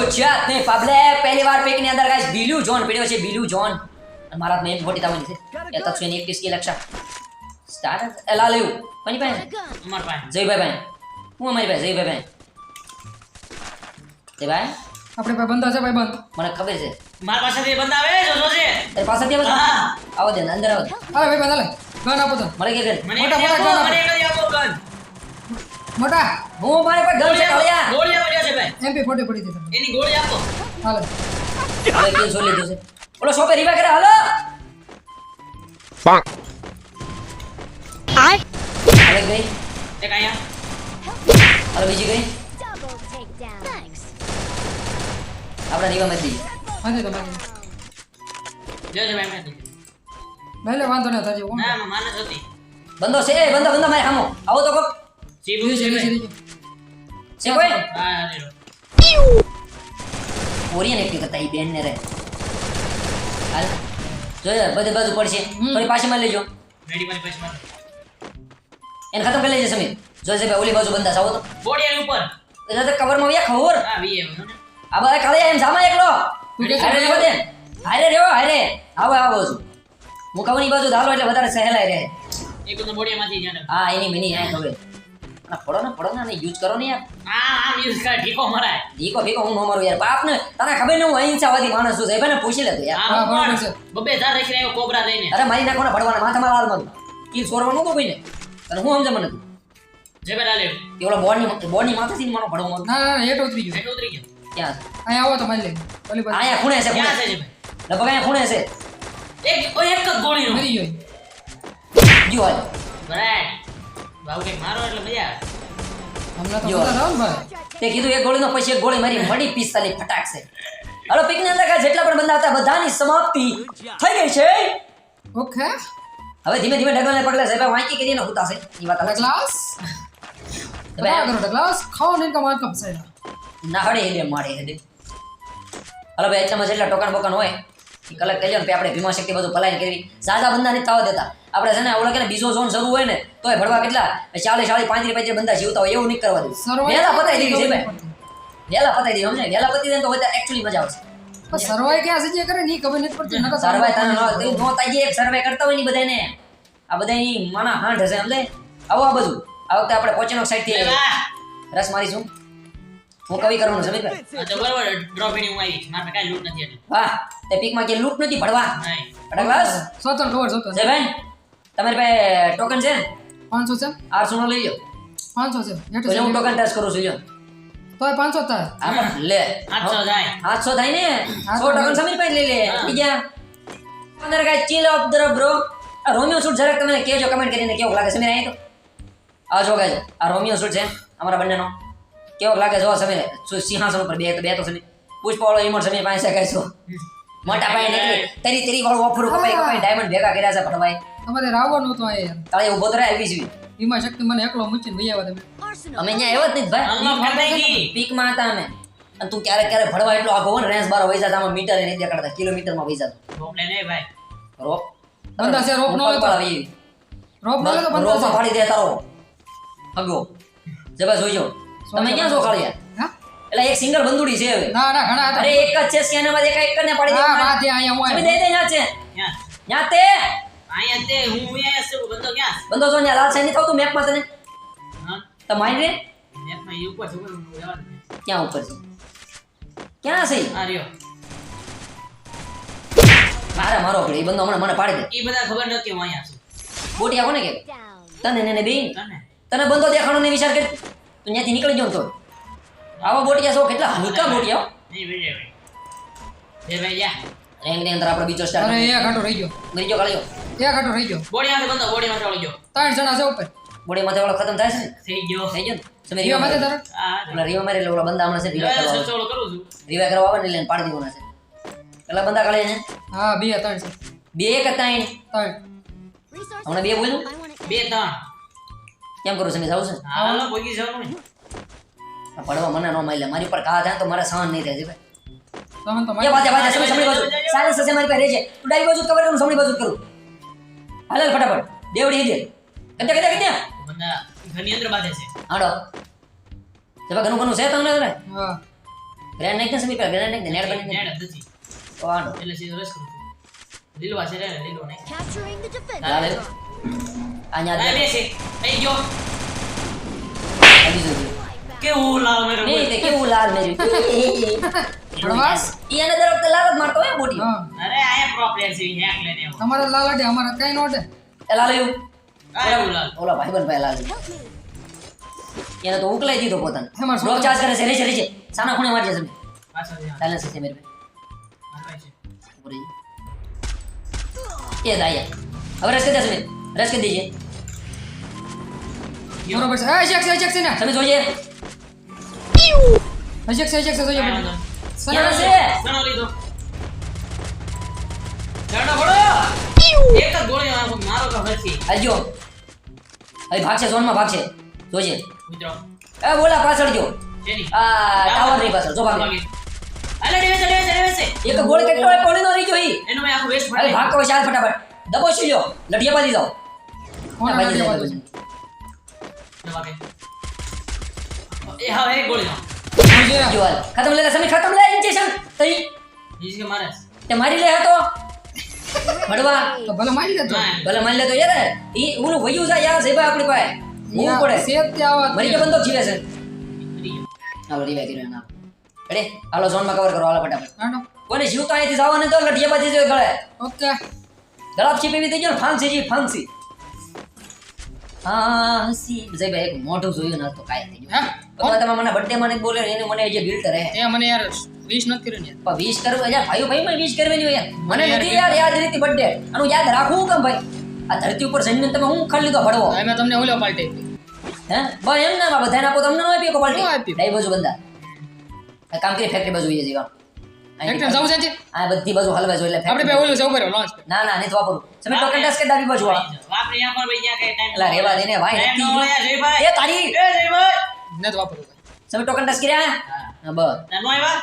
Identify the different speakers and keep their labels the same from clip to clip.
Speaker 1: ગુજરાત ને પબ્લિક પહેલી વાર પીકની અંદર ગાઈસ બિલુ જોન પડ્યો છે બિલુ જોન મારા મેં મોટી તાવની છે. એ તત્વની 21 કી લક્ષા. સ્ટાર્ટ એલા લેવું કોની પાસે?
Speaker 2: અમાર પાસે.
Speaker 1: જયભાઈ ભાઈ હું અમારી પાસે? જયભાઈ ભાઈ? જયભાઈ
Speaker 3: આપણે ભાઈ બંધા છે ભાઈ બંધ.
Speaker 1: મને ખબર છે.
Speaker 2: માર પાસેથી બંધ આવે જો જોજે.
Speaker 1: તારી પાસે ત્યાં બધા આવો દે અંદર આવો. દે.
Speaker 3: ભાઈ બંધ લે ગન આપો તો.
Speaker 1: મને કે?
Speaker 3: મોટા મોટા ગન
Speaker 2: મને એક આપો ગન.
Speaker 3: મોટા
Speaker 1: હું મારે પર ગન છે કાળિયા
Speaker 2: ગોળી આવડ્યો છે ભાઈ.
Speaker 3: એમપી ફોટો પડી હતી
Speaker 2: એની ગોળી આપો.
Speaker 3: હાલો.
Speaker 1: અરે કે છોડી લીધું છે. ઓલો શોપે રીવા કરે હાલો. હાલે ગઈ.
Speaker 2: એક અહીંયા
Speaker 1: અરે બીજી ગઈ. આપણા રીવા માં દીધી
Speaker 3: વાંધો તો બાકી.
Speaker 2: જોજે ભાઈ મેં કીધું.
Speaker 3: લે વાંધો નહીં તાજી કોણ
Speaker 2: ના માનસ હતી.
Speaker 1: બંદો છે એ બંદો બંધો મારે હામો. આવો તો કોક.
Speaker 2: ભાઈ.
Speaker 3: રીચે
Speaker 1: છે કોઈ
Speaker 2: હા.
Speaker 1: કોરિયન એક્ટિંગ કરતા ઈ બેન ને રે. હાલ. જોઈએ બધે બાજુ પડશે. થોડી પાછી માં લેજો.
Speaker 2: મેડી મારી પાસે મારો.
Speaker 1: એને ખતમ કરી લેજે સમીર. જોજે ભાઈ ઓલી બાજુ બંધા આવો તો.
Speaker 2: બોડી એની ઉપર.
Speaker 1: એટલે તો કવરમાં વ્યા ખબર
Speaker 2: હા વી એમ
Speaker 1: આ બધા કાલે એમ સામા એકલો. અરે રહેવા દે. અરે રેવો અરે આવો આવો છું હું કહું ની બાજુ ધાલો એટલે વધારે સહેલાઈ રહે.
Speaker 2: એક તો બોડીમાંથી જાને
Speaker 1: હા એની મિની આ ખબર ના પડો ને પડો ને યુઝ કરો ને યાર.
Speaker 2: આ આ યુઝ કર ઠીકો મરાય.
Speaker 1: દીકો ફીકો હું ન મરું યાર. બાપ ને તને ખબર ને હું અહિંસાવાદી માણસ છું સાહેબ ને પૂછી લેતો યાર.
Speaker 2: આ
Speaker 3: હા, છે.
Speaker 2: બબ્બે ધાર રાખી રહ્યો કોબરા લઈને.
Speaker 1: અરે મારી નાખો ને ભડવાના માથા મારા હાલમાં કિલ સોરવાનું તો કોઈને? તને હું સમજે મને તું?
Speaker 2: જે બેટા લે
Speaker 1: એ ઓલા બોર્ડની બોર્ડની માથેથી મને ભડવા મારું.
Speaker 3: ના ના ના હેઠ ઉતરી ગયો.
Speaker 2: બેટો ઉતરી ગયો.
Speaker 1: ક્યાં છે?
Speaker 3: અહીં આવો તો મારી લે ઓલી બાજુ.
Speaker 1: આયા ખૂણે છે
Speaker 2: ક્યાં છે ભાઈ
Speaker 1: લગભગ અહીંયા ખૂણે છે.
Speaker 2: એક ઓય એક જ ગોળીનો.
Speaker 3: મરી ગયો.
Speaker 1: જો હાલ.
Speaker 2: બરાબર કઈ મારો એટલે મજા આવે.
Speaker 3: તો
Speaker 1: કીધું એક ગોળીનો પછી એક ગોળી મારી મળી પિસ્તાલીસ ફટાક છે. હાલો પિકની અંદર જેટલા પણ બંદા હતા બધાની સમાપ્તિ થઈ ગઈ છે.
Speaker 3: ઓકે.
Speaker 1: હવે ધીમે ધીમે ડગલને પગલે સાહેબ વાંચી કરીને હુતાશે એ વાત અલગ.
Speaker 3: ગ્લાસ કરો ગ્લાસ ખાઓ ને ઇનકમ આ ના
Speaker 1: નાહડે એટલે માડે હેડે હાલો ભાઈ એટલામાં જેટલા ટોકન બોકન હોય કલેક્ટ લો ને આપણે ભીમા શક્તિ બધું પલાયન કરવી. સાદા બંદા નથી થવા દેતા. આપણે છે ને ઓલો કે બીજો ઝોન શરૂ હોય ને તોય ભરવા કેટલા? ચાલીસ ચાલીસ પાંત્રીસ પાંત્રીસ બંદા જીવતા હોય એવું નહીં કરવા
Speaker 3: સર્વાઈવ
Speaker 1: વહેલા પતાઈ દેવી છે વહેલા પતાઈ દેવી સમજે વહેલા પતી દે તો બધા એકચ્યુઅલી મજા આવશે.
Speaker 3: સર્વાઈવ ક્યાં સજે કરે ની ખબર નથી પડતી નકર તો
Speaker 1: સર્વે તને નો તે નો તાજી એક સર્વે કરતા હોય ને બધાને આ બધાની માના હાંઠ હશે સમજે આવો આ બધું. આ વખતે આપણે પોચેનો
Speaker 2: સાઈડથી
Speaker 1: રસ મારીશું. હું કવિ કરવાનું સમીરભાઈ
Speaker 2: તો બરોબર ડ્રોપ એની હું આવી મારે કાંઈ લૂટ નથી એટલે
Speaker 1: વાહ તે પીકમાં કે લૂટ નથી ભડવા
Speaker 2: નહીં.
Speaker 1: અડગલાસ
Speaker 3: સોતન ખબર જય
Speaker 1: ભાઈ તમારી પાસે ટોકન છે?
Speaker 3: પાંચસો છે.
Speaker 1: 800 નો લઈ લો
Speaker 3: પાંચસો છે. હેઠ
Speaker 1: તો હું ટોકન ટેસ્ટ કરું છું જો
Speaker 3: તોય પાંચસો થાય.
Speaker 1: આ લે.
Speaker 2: 800 જાય
Speaker 1: 800 થાય ને.
Speaker 3: આઠસો
Speaker 1: સો ટોકન સમીર પાસે લઈ લે. બીજા અંદર કાંઈ ચીલ ઓફ ધ બ્રો આ રોમિયો શૂટ જરાક તમે કેજો કમેન્ટ કરીને કેવું લાગે? સમીર અહીં તો? આ જો ગાજો આ રોમિયો શૂટ છે અમારા બંનેનો. કેવો લાગે જો શું સિંહાસન ઉપર બે તો બે તો સમીર પુષ્પાવાળો ઈમોટ સમીર પાસે ગાઈશો મોટા પાયે નીકળી તરી તરી વાળો ઓફર કપાઈ કપાઈ ડાયમંડ ભેગા કર્યા છે ભટવાઈ
Speaker 3: તમારે રાવવાનું હતું યાર
Speaker 1: તારે ઊભો તો રહે આવી જવી.
Speaker 3: હિમા શક્તિ મને એકલો મૂકીને વહી આવ્યા તમે.
Speaker 1: અમે અહીંયા આવ્યા જ નહીં ભાઈ.
Speaker 2: ગઈ.
Speaker 1: પીકમાં હતા અમે. અને તું ક્યારે ક્યારે ભડવા એટલો આગો હોય ને રેન્સ બાર વહી જતા આમાં મીટર નહીં દેખાડતા કિલોમીટરમાં વહી જતો
Speaker 2: રોપ લે આય ભાઈ.
Speaker 1: રોપ.
Speaker 3: બંધા છે, રોપ નો હોય તો. રોપ નો તો બંધ
Speaker 1: ફાડી દે તારો. અગો જબા જોઈજો તમે ક્યાં છો ખાલી એટલે એક સિંગલ બંદુડી છે હવે.
Speaker 3: ના ના ઘણા હતા.
Speaker 1: અરે એક જ છે સ્કેનરમાં એક એક ને પાડી દે.
Speaker 3: હા હા તે અહીંયા હું
Speaker 1: દે દે ન્યા છે.
Speaker 2: ક્યાં
Speaker 1: ન્યા તે.
Speaker 2: અહીંયા તે હું અહીંયા છું. બંદો ક્યાં
Speaker 1: બંદો છો ન્યા લાલ સાઈન થતું મેપમાં તને?
Speaker 2: હા?
Speaker 1: તો માઇન્ડ રે?
Speaker 2: ઈ ઉપર છે ઉપર જવા
Speaker 1: ક્યાં ઉપર છે? ક્યાં છે?
Speaker 2: આ રહ્યો.
Speaker 1: મારે મારો પડે એ બંદો હમણાં મને પાડી દે.
Speaker 2: ઈ બધા ખબર નથી હું અહીંયા છું.
Speaker 1: બોટિયા કોને કે? તને ને ને બેન
Speaker 2: તને.
Speaker 1: તને બંદો દેખાડો ને વિચાર કર. તું ત્યાંથી નીકળી ગયો તો. આવા બોટિયા છો કેટલા હલકા બોટિયા
Speaker 2: જે ભાઈ. જા.
Speaker 1: રેંકની અંદર આપણે બીજો
Speaker 3: અરે
Speaker 1: સ્ટાર્ટ
Speaker 3: એક રહી ગયો.
Speaker 1: મરી ગયો કાળિયો
Speaker 3: એક આટો રહી ગયો.
Speaker 2: બોડી માંથી બંધો બોડી માંથી વળી ગયો.
Speaker 3: ત્રણ જણા છે ઉપર.
Speaker 1: બોડી માંથી વાળો ખતમ થાય છે
Speaker 2: થઈ ગયો.
Speaker 1: થઈ ગયો તમે
Speaker 3: રીવા
Speaker 1: રીવા
Speaker 3: માથે
Speaker 1: મારે.
Speaker 3: તારે.
Speaker 1: રીવા મારે એટલે ઓલા બંદા હમણાં છે રીવા કરવા આવે.
Speaker 2: કરું છું.
Speaker 1: રીવા કરવા આવે ને એટલે પાડી દેવાના છે. પેલા બંદા કાઢે છે
Speaker 3: હા બે ત્રણ છે.
Speaker 1: બે કે
Speaker 3: ત્રણ?
Speaker 4: ત્રણ.
Speaker 1: હમણાં બે
Speaker 4: it.
Speaker 2: બે ત્રણ.
Speaker 1: કેમ કરું સમી જાવ છે?
Speaker 2: હાલો ને
Speaker 1: પડવા મને નો મારી મારી ઉપર ઘા થાય તો મારે સહન નહીં થાય છે ભાઈ.
Speaker 3: તમે તો
Speaker 1: એ
Speaker 3: મારી
Speaker 1: બાજુ. બાજુ બાજુ પાસે રહેજે. તું ડાબી બાજુ કવર કરું સમણી બાજુ કરું. હાલ હાલ ફટાફટ. દેવડી દે. કત્યા કત્યા કત્યા
Speaker 2: બંદા ઘરની અંદર છે.
Speaker 1: હાડો. જબા ઘણું ઘણું છે તમને?
Speaker 3: હા.
Speaker 1: ગ્રેન્ડ નાખી દે સમીર પેલા ગ્રેન્ડ નાખી દે નેટ બની
Speaker 2: નેડ જ નથી.
Speaker 1: કોણ
Speaker 2: એટલે સીધો રસ કરું લીલવા છે રે લીલો નહીં.
Speaker 1: લાલે. અહીંયા
Speaker 2: આ
Speaker 1: દે
Speaker 2: બે છે અહીં ગયો
Speaker 1: આ.
Speaker 2: કેવું લાવ મેરો
Speaker 1: નહીં કેવું લાલ લાલ જ મારતો હોય
Speaker 3: હા
Speaker 2: અરે આયા પ્રો પ્લેયર છે હેક લેને
Speaker 3: તમારા લાલ અડે અમારા કઈ નો અડે
Speaker 1: એ લાલ
Speaker 2: લાલ
Speaker 1: ઓલા ભાઈ લાલ
Speaker 4: Help me.
Speaker 1: એને તો ઉકલાઈ દીધો પોતાને બ્લોક ચાર્જ કરે છે રેચે રેચે સાના ખૂણે મારજે
Speaker 2: ધ્યાન
Speaker 1: સાયલેન્સ છે મેરે જઈએ. એ દાયા હવે રસ કરી દે સમીર રસ કરી દેજે.
Speaker 3: બરોબર છે. એ છે છે ને
Speaker 1: તમે જોઈએ
Speaker 3: છે? છે? જોઈએ સના
Speaker 1: છે
Speaker 2: લીધો એક જ ગોળી મારો
Speaker 1: ઝોનમાં જોજે.
Speaker 2: મિત્રો.
Speaker 1: બોલા પાછળ જો. આ ટાવરની પાછળ જો ભાગે.
Speaker 2: અલે ડિવેસ ડિવેસ ડિવેસ
Speaker 1: એક ગોળ કેટલો હોય રહી ગયો ઈ.
Speaker 2: એનો મેં આખું વેસ્ટ
Speaker 1: હવે
Speaker 2: ફાડી
Speaker 1: ચાલ ફટાફટ. દબો લ્યો? લઢિયા બાંધી જાઓ
Speaker 3: કોણ
Speaker 1: ના,
Speaker 3: અડે
Speaker 1: ભાગી
Speaker 2: એ હા એક ગોળી
Speaker 3: જોઈએ.
Speaker 1: ખતમ લે લે સમી ખતમ લે ઇન્જેક્શન તઈ.
Speaker 2: જીસ કે મારે.
Speaker 1: તે મારી લે હતો. ભડવા.
Speaker 3: તો ભલે મારી લેતો.
Speaker 1: ભલે મારી લે યાર ઈ ઓલું વયું જાય યાર સેબા આપણી પાસે? હું પડે.
Speaker 3: સેત ત્યાં આવત
Speaker 1: મરી ગયો બંદો જીવે છે. હાલો રીવાય કર્યો ના રેડી? હાલો ઝોનમાં કવર કરો હાલો ફટાફટ. કોને અહીંથી જવાનું તો લઠિયા બાંધી જોઈએ ગળે.
Speaker 3: ઓકે.
Speaker 1: ગળાપ છીપી એવી થઈ ગયો ફાંસી જી ફાંસી. ભાઈ એક મોઢું જોયું ના તો કાંઈ થઈ ગયું
Speaker 3: હે
Speaker 1: તમે મને બર્થડે મને બોલે એને મને જે ગિલ્ટ રહે.
Speaker 3: એ મને યાર વિશ નથી કર્યું યાર.
Speaker 1: પણ વિશ કરવું યાર ભાઈઓ ભાઈ માં વિશ કરવાની યાર મને નથી યાર યાદ રહેતી બર્થડે આનું યાદ રાખવું કેમ ભાઈ? આ ધરતી ઉપર જન્મીને તમે હું ખાલી તો ભડવો
Speaker 3: અમે તમને ઓલો
Speaker 1: હે? બસ એમ ના બધાને આપો તમને ન આપી કો પાર્ટી?
Speaker 3: આપી.
Speaker 1: ડાઈ બાજુ બંદા કામ કરી ફેક્ટરી બાજુ જઈએ જીવા.
Speaker 3: ફેક્ટરી જવું છે
Speaker 1: આ બધી બાજુ હલવા જોઈએ એટલે
Speaker 3: આપણે. ઓલું જવું પડે લોન્ચ
Speaker 1: ના ના નહીં તો વાપરું. તમે તો ટાસ્ક કે ડાબી બાજુ
Speaker 2: વાપરે યા પર ભઈયા કે ટાઈમ
Speaker 1: લા રેવા દેને ભાઈ નથી
Speaker 2: નો જયભાઈ.
Speaker 1: એ તારી.
Speaker 2: એ જયભાઈ.
Speaker 3: તો વાપરવું
Speaker 1: તમે ટોકન ટાસ્ક કર્યા
Speaker 2: હા.
Speaker 1: હા બસ.
Speaker 2: નાનો આવ્યા?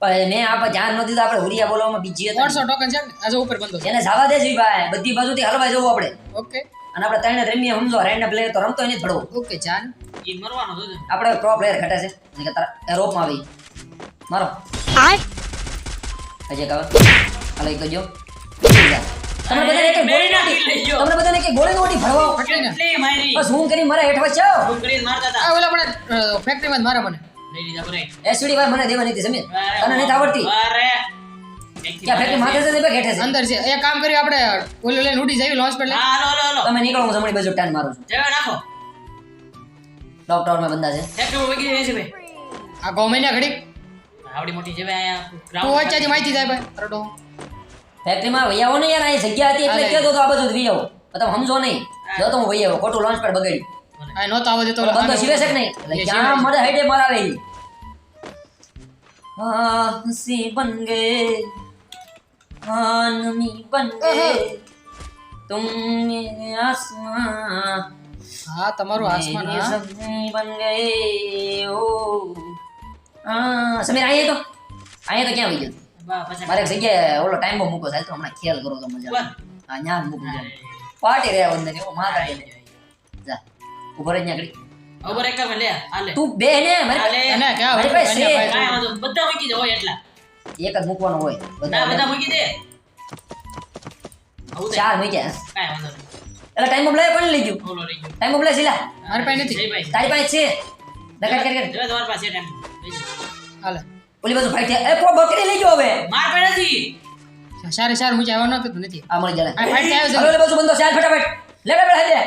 Speaker 1: પણ મેં આપણે ધ્યાન નથી તો આપણે હુરિયા બોલવામાં બીજી હતા.
Speaker 3: 300 ટોકન છે આજે ઉપર બંધો
Speaker 1: એને જવા દે છે ભાઈ બધી બાજુથી હલવા જવું આપણે.
Speaker 3: ઓકે.
Speaker 1: અને આપણે ત્રણે રમીએ સમજો રેન્ડમ પ્લેયર તો રમતો નહીં ભડવો
Speaker 3: ઓકે ચાલ.
Speaker 2: ઈ મરવાનો હતો.
Speaker 1: આપણે પ્રો પ્લેયર ઘટે છે. એટલે કે તારા રોપમાં આવી. મારો. હજી કાવ હાલો એક જો તમને બધાને કે ગોળી નોટી. તમને બધાને એક ગોળી નોટી ભરવા
Speaker 3: ફેક્ટરી ને
Speaker 2: કેટલી મારી?
Speaker 1: બસ હું કરી મારા હેઠવા વચ્ચે
Speaker 2: હું કરી મારતા હતા.
Speaker 3: આ ઓલા આપણે ફેક્ટરીમાં મારા મને
Speaker 2: લઈ લીધા બરાઈ
Speaker 1: એસડી ભાઈ મને દેવાની હતી
Speaker 2: જમીન
Speaker 1: તને નથી આવડતી
Speaker 2: અરે.
Speaker 1: ક્યાં ફેક્ટરી માથે છે બે ઘેઠે છે
Speaker 3: અંદર છે એ કામ કર્યું આપણે ઓલો લઈને ઉડી પર લઈ
Speaker 2: હા, હાલો, હાલો.
Speaker 1: તમે નીકળો હું જમણી બાજુ ટાઈમ મારું છું
Speaker 2: જવા નાખો.
Speaker 1: ટોપમાં બંદા છે
Speaker 2: ફેક્ટરી માં વગી જાય છે ભાઈ.
Speaker 3: આ ગોમેન્યા મહિના ઘડી
Speaker 2: આવડી મોટી છે ભાઈ અહીંયા
Speaker 3: તું
Speaker 2: ground
Speaker 3: વચ્ચેથી માહિતી જાય ભાઈ રડો
Speaker 1: ફેક્ટરીમાં વૈયાવો ને યાર અહીં જગ્યા હતી એટલે
Speaker 3: અરે.
Speaker 1: કહેતો તો આ બધું વી આવો તમે સમજો નહીં જો તો હું વૈયાવો ખોટું લોન્ચ પર બગાડ્યું
Speaker 3: આ નહોતો આવવા દેતો
Speaker 1: ઓલો બંદો શિવે છે કે નહીં એટલે
Speaker 3: એ
Speaker 1: ક્યાં
Speaker 3: શિવે છે.
Speaker 1: મારે હાઈડે મરાવે ઈ? हाँ हंसी बन गए हाँ नमी बन गए तुम मेरे आसमां
Speaker 3: હા તમારું આસમાન
Speaker 1: मेरे
Speaker 3: હા
Speaker 1: सपने बन गए ओ हाँ સમીર અહીંયા તો અહીંયા તો ક્યાં આવી ગયો મારે જગ્યાએ ઓલો ટાઈમ મૂકો સાહેબ હમણાં ખ્યાલ કરો તો મજા હા ન્યા મૂકો પાર્ટી રહ્યા વંદન એવો મારા જા ઊભો રહી ન્યા ઘડી
Speaker 2: ઊભો એક કામ લે. આલે
Speaker 1: તું બે ને મારે.
Speaker 3: એને ક્યાં
Speaker 1: મારી પાસે.
Speaker 2: બધા મૂકી દે હોય એટલા.
Speaker 1: એક જ મૂકવાનો હોય
Speaker 2: બધા
Speaker 1: બધા
Speaker 2: મૂકી દે.
Speaker 1: ચાર મૂક્યા.
Speaker 2: કાંઈ વાંધો
Speaker 1: એટલે ટાઈમ બોમ્બ લાય લઈ ગયું?
Speaker 2: ઓલો લઈ ગયો.
Speaker 1: ટાઈમ બોમ્બ લાય સિલા
Speaker 3: મારી પાસે નથી.
Speaker 1: તારી પાસે છે. દગાડ કર કર.
Speaker 2: જો તમારી પાસે ટાઈમ.
Speaker 3: હાલે.
Speaker 1: ઓલી બાજુ ફાઈટ થયા એ પો બકરી લઈ ગયો હવે.
Speaker 2: માર પાસે નથી
Speaker 3: સારે સાર મુજે આવવાનો કીધું નથી.
Speaker 1: આ મળી જાય.
Speaker 3: ફાઈટ આવ્યો છે.
Speaker 1: ઓલી બાજુ બંધો ચાલ ફટાફટ. લે લે લે લે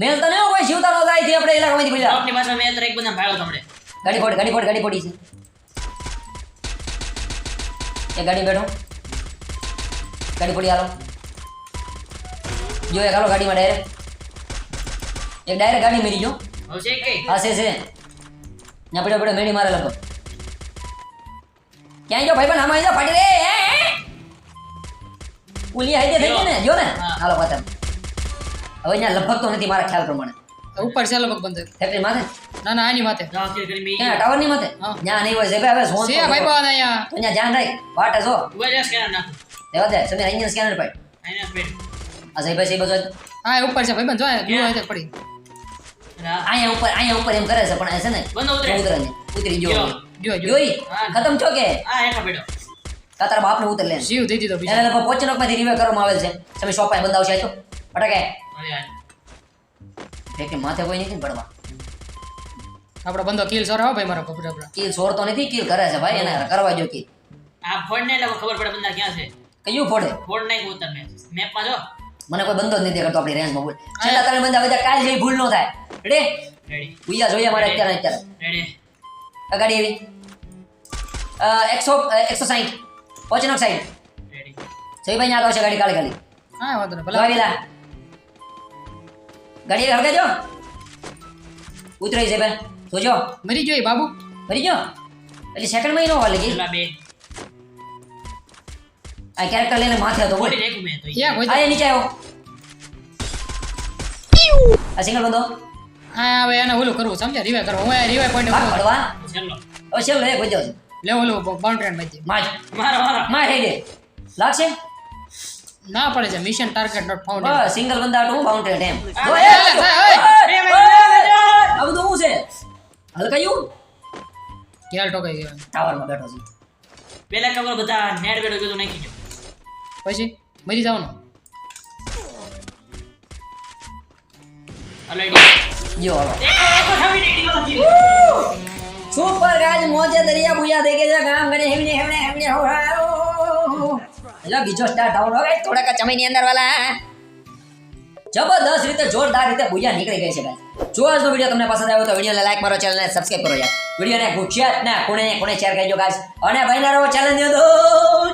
Speaker 1: મેલ તને એવું કોઈ જીવતા નો જાય થી આપણે ઇલાકામાંથી બોલ્યા
Speaker 2: આપની પાસે મેં અત્યારે એક બધા ભાડો તમને
Speaker 1: ગાડી ફોડ ગાડી ફોડ ગાડી ફોડી છે. એ ગાડી બેઠો. ગાડી ફોડી હાલો. જો એક હાલો ગાડીમાં ડાયરેક્ટ એક ડાયરેક્ટ ગાડી મેરી જો
Speaker 2: હશે કે?
Speaker 1: હશે છે. ત્યાં પડ્યો પડ્યો મેડી મારે લગભગ. ક્યાં જો ભાઈ પણ આમાં જો ફાટી રે. ઓલી હાઈડે થઈ ગઈ ને જો ને. હાલો પાછા. હવે અહીંયા લગભગ તો નથી મારા ખ્યાલ પ્રમાણે.
Speaker 3: ઉપર છે લગભગ બંધ
Speaker 1: ફેક્ટરી માથે?
Speaker 3: ના ના આની માથે.
Speaker 2: હા કરી મેં
Speaker 1: ક્યાં ટાવરની માથે? ન્યા નહીં હોય ભાઈ હવે સોન
Speaker 3: છે ભાઈ બાવા અહીંયા.
Speaker 1: તો અહીંયા ધ્યાન રાખ. વાટે જો.
Speaker 2: ઊભા જા સ્કેનર નાખો.
Speaker 1: દેવા દે. તમે અહીંયા સ્કેનર પાડ
Speaker 2: આઈને પેડ
Speaker 1: આ સાહેબ સાહેબ બધું.
Speaker 3: હા એ ઉપર છે ભાઈ બંધ જો હોય પડી.
Speaker 1: અહીંયા ઉપર અહીંયા ઉપર એમ કરે છે પણ આ છે ને
Speaker 2: ઉતરે.
Speaker 1: ઉતરે ને ઉતરી ગયો.
Speaker 3: જો જો
Speaker 1: જોઈ? ખતમ છો કે?
Speaker 2: હા હેઠા
Speaker 1: બેડો તારા બાપ બાપને ઉતર લે?
Speaker 3: જીવ દઈ દીધો
Speaker 1: એને
Speaker 3: બીજા
Speaker 1: લગભગ પોચનકમાંથી રિવે કરવામાં આવેલ છે. તમે શોપ પાસે બંધાવશે આજો. અટકે એટલે માથે કોઈ નથી ને પડવા
Speaker 3: આપણો બંધો કિલ સર હો ભાઈ મારો કપડા
Speaker 1: કિલ તો નથી કિલ કરે છે ભાઈ એને કરવા જો કિલ
Speaker 2: આ ફોડ ને એટલે ખબર પડે બંદા ક્યાં છે.
Speaker 1: કયું ફોડે?
Speaker 2: ફોડ નહીં ઉતર મેં. મેપમાં જો.
Speaker 1: મને કોઈ બંધો જ નથી કરતો આપણી રેન્જમાં બોલ. છેલ્લા ત્રણ બંધા બધા કાલ જેવી ભૂલ ન થાય. રેડી
Speaker 2: રેડી
Speaker 1: ભૂયા જોઈએ મારે અત્યારે અત્યારે.
Speaker 2: રેડી
Speaker 1: આ એવી. એકસો એકસો સાહીઠ પોચનક સાઈડ.
Speaker 2: રેડી
Speaker 1: જયભાઈ યાદ આવશે ગાડી કાલે ખાલી.
Speaker 3: હા વાંધો નહીં ભલે.
Speaker 1: લાવેલા ગાડી હળગાજો ઉતરી જયભાઈ. જોજો.
Speaker 3: મરી ગયો એ બાબુ.
Speaker 1: મરી ગયો? એટલે સેકન્ડ મહિનો નો વાર
Speaker 2: બે.
Speaker 1: આ કેરેક્ટર લઈને માથે હતો બોલ
Speaker 2: નાખ્યું મેં તો
Speaker 3: ક્યાં કોઈ
Speaker 1: આ નીચે આવ્યો. આ સિંગલ બંધો?
Speaker 3: હા હવે એને ઓલું કરવું સમજ્યા? રિવાઈ કરવું. હું રિવાઈ પોઈન્ટ
Speaker 1: ભાગ પડવા?
Speaker 2: છેલ્લો.
Speaker 1: હવે છેલ્લો એક છે.
Speaker 3: લે ઓલું બાઉન્ડ્રી બાજી
Speaker 1: માર.
Speaker 2: મારો મારો.
Speaker 1: માર થઈ ગઈ. લાગશે?
Speaker 3: ના પડે છે મિશન ટાર્ગેટ નોટ ફાઉન્ડ
Speaker 1: બસ સિંગલ બંદા ટુ બાઉન્ડરી ટેમ
Speaker 2: આ,
Speaker 1: ઓય,
Speaker 3: એ, એ, એ,
Speaker 1: આ બધું શું છે? હલકાયું
Speaker 3: ગેલ ટોકાઈ ગયો.
Speaker 1: ટાવરમાં બેઠો છું.
Speaker 2: પેલા કવર બધા નેટ બેડો બધું નાખી દો.
Speaker 3: પછી મરી જવાનું
Speaker 1: સુપર ગાજ મોજે દરિયા બુયા દેખે છે ગામ ગને હેમને હેમને હેમને હો હેલો બીજો સ્ટાર્ટ આઉટ હો થોડાકની અંદર વાલા જબરદસ્ત રીતે જોરદાર રીતે બુયા નીકળી ગઈ છે ગાઈસ. જો આજનો વીડિયો તમને પસંદ આવ્યો તો વિડીયોને લાઈક મારો ચેનલને સબસ્ક્રાઇબ કરો યાર. વિડીયોને ગુજરાતના કોણે કોણે શેર કરજો ગાઈસ. અને ભાઈના રહો ચેનલ ને અંદર.